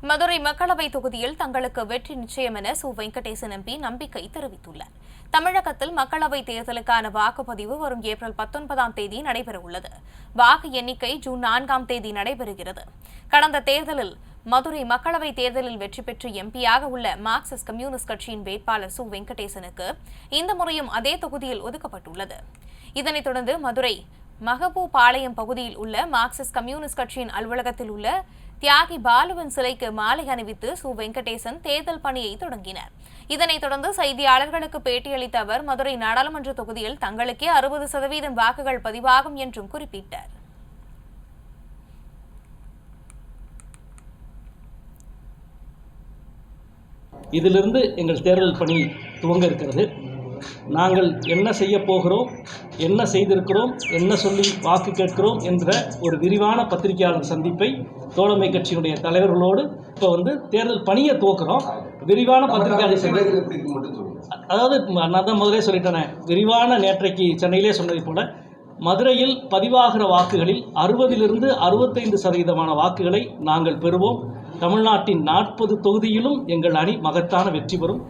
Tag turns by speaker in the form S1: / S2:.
S1: மதுரை மக்களவை தொகுதியில் தங்களுக்கு வெற்றி நிச்சயம் என சு. வெங்கடேசன் எம்பி நம்பிக்கை தெரிவித்துள்ளார். தமிழகத்தில் மக்களவைத் தேர்தலுக்கான வாக்குப்பதிவு வரும் ஏப்ரல் பத்தொன்பதாம் தேதி நடைபெறவுள்ளது. வாக்கு எண்ணிக்கை ஜூன் நான்காம் தேதி நடைபெறுகிறது. கடந்த தேர்தலில் மதுரை மக்களவைத் தேர்தலில் வெற்றி பெற்று எம்பியாக உள்ள மார்க்சிஸ்ட் கம்யூனிஸ்ட் கட்சியின் வேட்பாளர் சு. வெங்கடேசனுக்கு இந்த முறையும் அதே தொகுதியில் ஒதுக்கப்பட்டுள்ளது. இதனைத் தொடர்ந்து மதுரை மகபூபாளையம் பகுதியில் உள்ள மார்க்சிஸ்ட் கம்யூனிஸ்ட் கட்சியின் அலுவலகத்தில் உள்ள தியாகி பாலுவின் சிலைக்கு மாலை அணிவித்து சு. வெங்கடேசன் தேர்தல் பணியை தொடங்கினர். இதனைத் தொடர்ந்து செய்தியாளர்களுக்கு பேட்டியளித்த அவர் மதுரை நாடாளுமன்ற தொகுதியில் தங்களுக்கே அறுபது சதவீதம் வாக்குகள் பதிவாகும் என்றும் குறிப்பிட்டார்.
S2: இதிலிருந்து எங்கள் தேர்தல் பணி துவங்க இருக்கிறது. நாங்கள் என்ன செய்ய போகிறோம் என்ன செய்திருக்கிறோம் என்ன சொல்லி வாக்கு கேட்கிறோம் என்ற ஒரு விரிவான பத்திரிகையாளர் சந்திப்பை தோழமை கட்சியினுடைய தலைவர்களோடு இப்போ வந்து தேர்தல் பணியை துவக்கிறோம். விரிவான பத்திரிகையாளர் சந்திப்பு அதாவது நான் தான் முதலே சொல்லிட்டேனே விரிவான நேற்றைக்கு சென்னையிலே சொன்னதை போல மதுரையில் பதிவாகிற வாக்குகளில் அறுபதிலிருந்து அறுபத்தைந்து சதவீதமான வாக்குகளை நாங்கள் பெறுவோம். தமிழ்நாட்டின் நாற்பது தொகுதியிலும் எங்கள் அணி மகத்தான வெற்றி பெறும்.